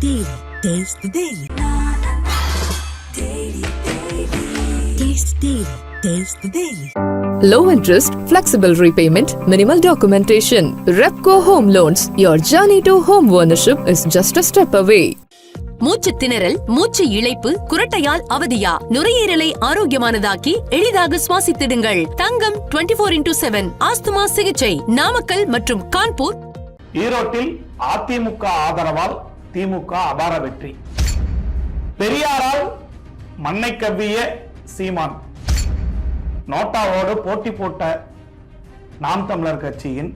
Daily. Taste the Daily. Taste Daily. Taste the Daily. Low interest, flexible repayment, minimal documentation. Repco Home Loans. Your journey to home ownership is just a step away. மூச்சு திணறல் மூச்சு இழைப்பு குரட்டையால் அவதியா நுரையீரலை ஆரோக்கியமானதாக்கி எளிதாக சுவாசித்திடுங்கள் Thangam 24 four into seven asthma சிகிச்சை நாமக்கல் மற்றும் கான்பூர் ஈரோட்டில் அதிமுக ஆதரவால் திமுக அபார வெற்றி. பெரியாரால் மண்ணை கவ்விய சீமான். நோட்டாவோடு போட்டி போட்ட நாம் தமிழர் கட்சியின்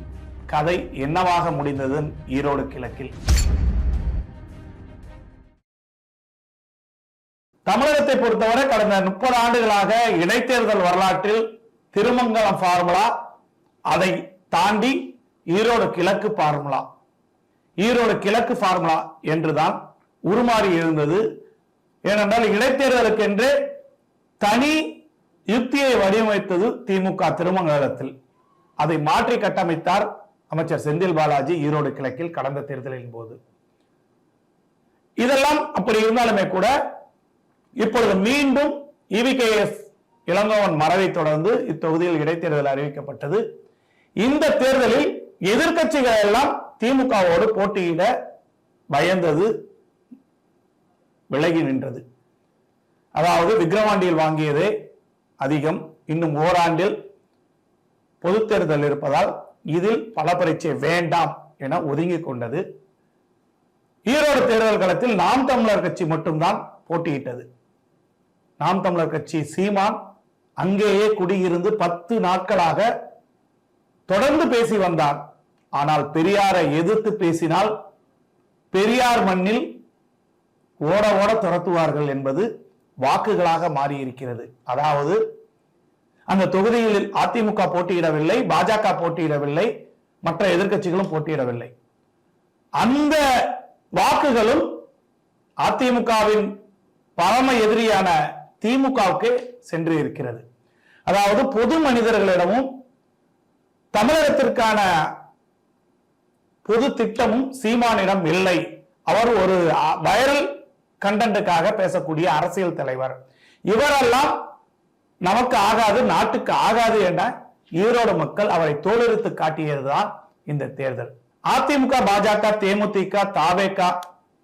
கதை என்னவாக முடிந்தது ஈரோடு கிழக்கில். தமிழகத்தை பொறுத்தவரை கடந்த முப்பது ஆண்டுகளாக இடைத்தேர்தல் வரலாற்றில் திருமங்கலம் ஃபார்முலா அதை தாண்டி ஈரோடு கிழக்கு ஃபார்முலா. ஈரோடு கிழக்கு ஃபார்முலா என்றுதான் உருமாறி இருந்தது ஏனென்றால் இடைத்தேர்தலுக்கென்று தனி யுக்தியை வடிவமைத்தது திமுக திருமங்கலத்தில். அதை மாற்றி கட்டமைத்தார் அமைச்சர் செந்தில் பாலாஜி ஈரோடு கிழக்கில் கடந்த தேர்தலின் போது. இதெல்லாம் அப்படி இருந்தாலுமே கூட இப்பொழுது மீண்டும் இவிகேஎஸ் இளங்கோவன் மறைவை தொடர்ந்து இத்தொகுதியில் இடைத்தேர்தல் அறிவிக்கப்பட்டது. இந்த தேர்தலில் எதிர்க்கட்சிகள் எல்லாம் திமுகவோடு போட்டியிட பயந்தது விலகி நின்றது. அதாவது விக்ரவாண்டியில் வாங்கியதே அதிகம். இன்னும் ஓராண்டில் பொது தேர்தல் இருப்பதால் இதில் பல பரீட்சை வேண்டாம் என ஒதுங்கி கொண்டது. ஈரோடு தேர்தல் களத்தில் நாம் தமிழர் கட்சி மட்டும்தான் போட்டியிட்டது. நாம் தமிழர் கட்சி சீமான் அங்கேயே குடியிருந்து பத்து நாட்களாக தொடர்ந்து பேசி வந்தார். ஆனால் பெரியாரை எதிர்த்து பேசினால் பெரியார் மண்ணில் ஓட ஓட துரத்துவார்கள் என்பது வாக்குகளாக மாறியிருக்கிறது. அதாவது அந்த தொகுதியில் அதிமுக போட்டியிடவில்லை பாஜக போட்டியிடவில்லை மற்ற எதிர்க்கட்சிகளும் போட்டியிடவில்லை. அந்த வாக்குகளும் அதிமுகவின் பரம எதிரியான திமுகவுக்கு சென்று இருக்கிறது. அதாவது பொது மனிதர்களிடமும் தமிழகத்திற்கான பொது திட்டமும் சீமானிடம் இல்லை. அவர் ஒரு வைரல் கண்டென்ட்டுக்காக பேசக்கூடிய அரசியல் தலைவர். இவரெல்லாம் நமக்கு ஆகாது நாட்டுக்கு ஆகாது என ஈரோடு மக்கள் அவரை தோலெடுத்து காட்டியதுதான் இந்த தேர்தல். அதிமுக பாஜக தேமுதிக தாவேகா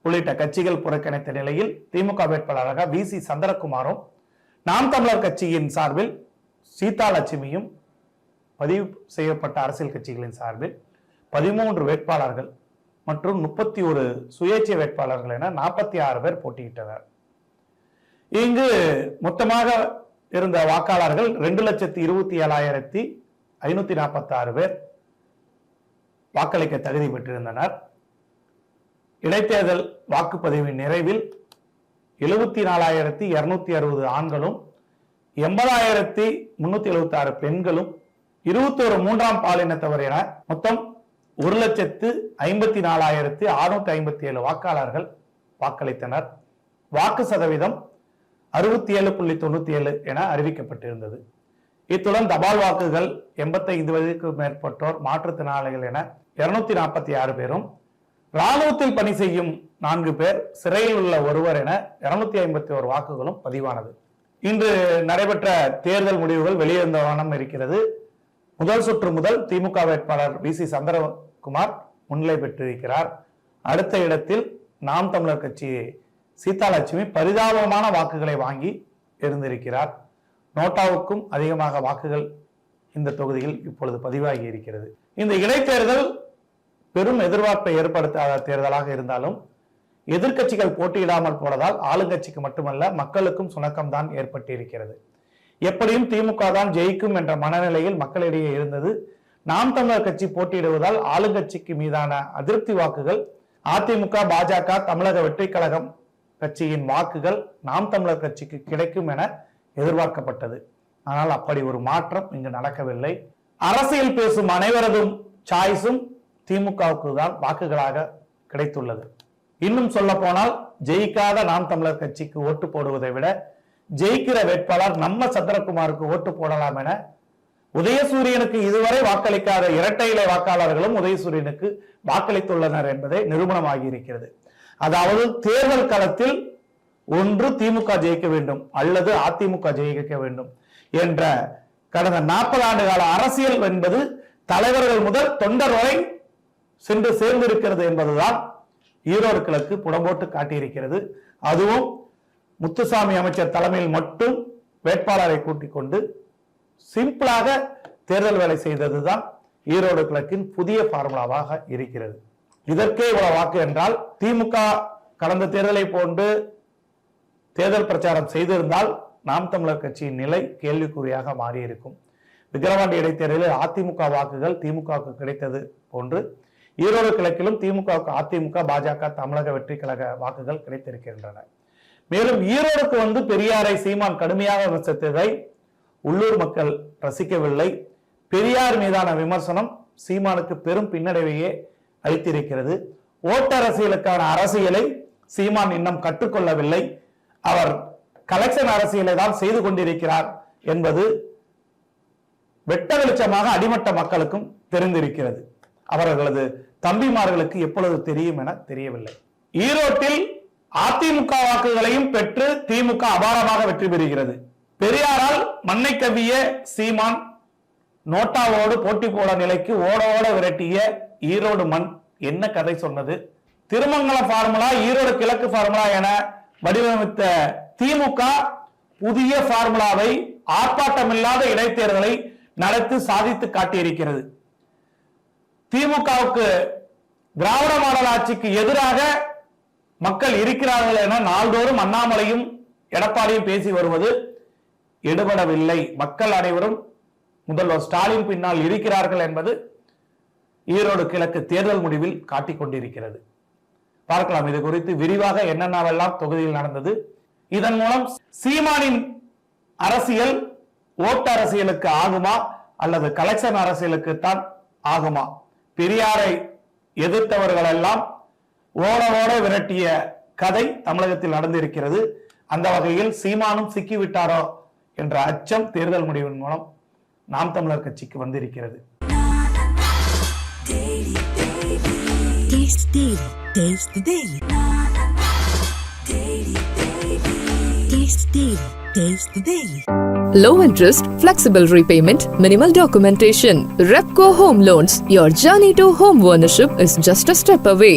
உள்ளிட்ட கட்சிகள் புறக்கணித்த நிலையில் திமுக வேட்பாளராக வி சி சந்திரகுமாரும் நாம் தமிழர் கட்சியின் சார்பில் சீதா லட்சுமியும் பதிவு செய்யப்பட்ட அரசியல் கட்சிகளின் சார்பில் பதிமூன்று வேட்பாளர்கள் மற்றும் முப்பத்தி ஒரு சுயேட்சை வேட்பாளர்கள் என நாற்பத்தி ஆறு பேர் போட்டியிட்டனர். இங்கு மொத்தமாக இருந்த வாக்காளர்கள் ரெண்டு லட்சத்தி இருபத்தி ஏழாயிரத்தி ஐநூத்தி நாற்பத்தி ஆறு பேர் வாக்களிக்க தகுதி பெற்றிருந்தனர். இடைத்தேர்தல் வாக்குப்பதிவின் நிறைவில் எழுபத்தி நாலாயிரத்தி இருநூத்தி அறுபது ஆண்களும் எண்பதாயிரத்தி முன்னூத்தி எழுபத்தி ஆறு பெண்களும் இருபத்தோரு மூன்றாம் பாலினத்தவர் என மொத்தம் ஒரு லட்சத்து ஐம்பத்தி நாலாயிரத்தி அறுநூத்தி ஐம்பத்தி ஏழு வாக்காளர்கள் வாக்களித்தனர். வாக்கு சதவீதம் அறுபத்தி ஏழு புள்ளி தொண்ணூத்தி ஏழு என அறிவிக்கப்பட்டிருந்தது. இத்துடன் தபால் வாக்குகள் எண்பத்தைந்து வயதுக்கு மேற்பட்டோர் மாற்றுத்திறனாளிகள் என இருநூத்தி நாற்பத்தி ஆறு பேரும் இராணுவத்தில் பணி செய்யும் நான்கு பேர் சிறையில் உள்ள ஒருவர் என இருநூத்தி ஐம்பத்தி ஒரு வாக்குகளும் பதிவானது. இன்று நடைபெற்ற தேர்தல் முடிவுகள் வெளியிருந்த வண்ணம் இருக்கிறது. முதல் சுற்று முதல் திமுக வேட்பாளர் வி சி சந்திரகுமார் முன்னிலை பெற்றிருக்கிறார். அடுத்த இடத்தில் நாம் தமிழர் கட்சி சீதாலட்சுமி பரிதாபமான வாக்குகளை வாங்கி இருந்திருக்கிறார். நோட்டாவுக்கும் அதிகமாக வாக்குகள் இந்த தொகுதியில் இப்பொழுது பதிவாகி இருக்கிறது. இந்த இடைத்தேர்தல் பெரும் எதிர்பார்ப்பை ஏற்படுத்தாத தேர்தலாக இருந்தாலும் எதிர்க்கட்சிகள் போட்டியிடாமல் போனதால் ஆளுங்கட்சிக்கு மட்டுமல்ல மக்களுக்கும் சுணக்கம்தான் ஏற்பட்டிருக்கிறது. எப்படியும் திமுக தான் ஜெயிக்கும் என்ற மனநிலையில் மக்களிடையே இருந்தது. நாம் தமிழர் கட்சி போட்டியிடுவதால் ஆளுங்கட்சிக்கு மீதான அதிருப்தி வாக்குகள் அதிமுக பாஜக தமிழக வெற்றி கழகம் கட்சியின் வாக்குகள் நாம் தமிழர் கட்சிக்கு கிடைக்கும் என எதிர்பார்க்கப்பட்டது. ஆனால் அப்படி ஒரு மாற்றம் இங்கு நடக்கவில்லை. அரசியல் பேசும் அனைவரதும் சாய்ஸும் திமுகவுக்கு தான் வாக்குகளாக கிடைத்துள்ளது. இன்னும் சொல்ல போனால் ஜெயிக்காத நாம் தமிழர் கட்சிக்கு ஓட்டு போடுவதை விட ஜெயிக்கிற வேட்பாளர் நம்ம சந்திரகுமாருக்கு ஓட்டு போடலாம் என உதயசூரியனுக்கு இதுவரை வாக்களிக்காத இரட்டை இலை வாக்காளர்களும் உதயசூரியனுக்கு வாக்களித்துள்ளனர் என்பதை நிரூபணமாகி இருக்கிறது அதாவது தேர்தல் களத்தில் ஒன்று திமுக ஜெயிக்க வேண்டும் அல்லது அதிமுக ஜெயிக்க வேண்டும் என்ற கடந்த நாற்பது ஆண்டு கால அரசியல் என்பது தலைவர்கள் முதல் தொண்டர் வரை சென்று சேர்ந்திருக்கிறது என்பதுதான் ஈரோடு கிழக்கு புடம்போட்டு காட்டியிருக்கிறது. அதுவும் முத்துசாமி அமைச்சர் தலைமையில் மட்டும் வேட்பாளரை கூட்டிக் கொண்டு சிம்பிளாக தேர்தல் வேலை செய்ததுதான் ஈரோடு கிழக்கின் புதிய பார்முலாவாக இருக்கிறது. இதற்கே இவ்வளவு வாக்கு என்றால் திமுக கடந்த தேர்தலை போன்று தேர்தல் பிரச்சாரம் செய்திருந்தால் நாம் தமிழர் கட்சியின் நிலை கேள்விக்குறியாக மாறியிருக்கும். விக்கிரவாண்டி இடைத்தேர்தலில் அதிமுக வாக்குகள் திமுகவுக்கு கிடைத்தது போன்று ஈரோடு கிழக்கிலும் திமுகவுக்கு அதிமுக பாஜக தமிழக வெற்றி கழக வாக்குகள் கிடைத்திருக்கின்றன. மேலும் ஈரோடுக்கு வந்து பெரியாரை சீமான் கடுமையாக விமர்சித்ததை உள்ளூர் மக்கள் ரசிக்கவில்லை. பெரியார் மீதான விமர்சனம் சீமானுக்கு பெரும் பின்னடைவையே அளித்திருக்கிறது. ஓட்டரசியலுக்கான அரசியலை சீமான் இன்னும் கற்றுக்கொள்ளவில்லை. அவர் கலெக்ஷன் அரசியலை தான் செய்து கொண்டிருக்கிறார் என்பது வெட்ட வெளிச்சமாக அடிமட்ட மக்களுக்கும் தெரிந்திருக்கிறது. அவர்களது தம்பிமார்களுக்கு எப்பொழுது தெரியும் என தெரியவில்லை. ஈரோட்டில் அதிமுக வாக்குகளையும் பெற்று திமுக அபாரமாக வெற்றி பெறுகிறது. பெரியாரால் மண்ணை கவிய சீமான் நோட்டாவோடு போட்டி போட நிலைக்கு ஓட ஓட விரட்டிய ஈரோடு மண் என்ன கதை சொன்னது? திருமங்கல ஃபார்முலா ஈரோடு கிழக்கு ஃபார்முலா என வடிவமைத்த திமுக புதிய ஃபார்முலாவை ஆர்ப்பாட்டமில்லாத இடைத்தேர்தலை நடத்தி சாதித்து காட்டியிருக்கிறது. திமுகவுக்கு திராவிட மாடல் ஆட்சிக்கு எதிராக மக்கள் இருக்கிறார்கள் என நாள்தோறும் அண்ணாமலையும் எடப்பாடியும் பேசி வருவது எடுபடவில்லை. மக்கள் அனைவரும் முதல்வர் ஸ்டாலின் பின்னால் இருக்கிறார்கள் என்பது ஈரோடு கிழக்கு தேர்தல் முடிவில் காட்டிக் கொண்டிருக்கிறது. பார்க்கலாம் இது குறித்து விரிவாக என்னென்னவெல்லாம் தொகுதியில் நடந்தது. இதன் மூலம் சீமானின் அரசியல் ஓட்டு அரசியலுக்கு ஆகுமா? அல்லது கலெக்ஷன் அரசியலுக்கு தான் ஆகுமா? பெரியாரை எதிர்த்தவர்கள் எல்லாம் ஓட ஓட விரட்டிய கதை தமிழகத்தில் நடந்திருக்கிறது அந்த வகையில் சீமானும் சிக்கிவிட்டாரோ என்ற அச்சம் தேர்தல் முடிவின் மூலம் நாம் தமிழர் கட்சிக்கு வந்திருக்கிறது. Low interest, flexible repayment, minimal documentation. Repco Home Loans. Your journey to home ownership is just a step away.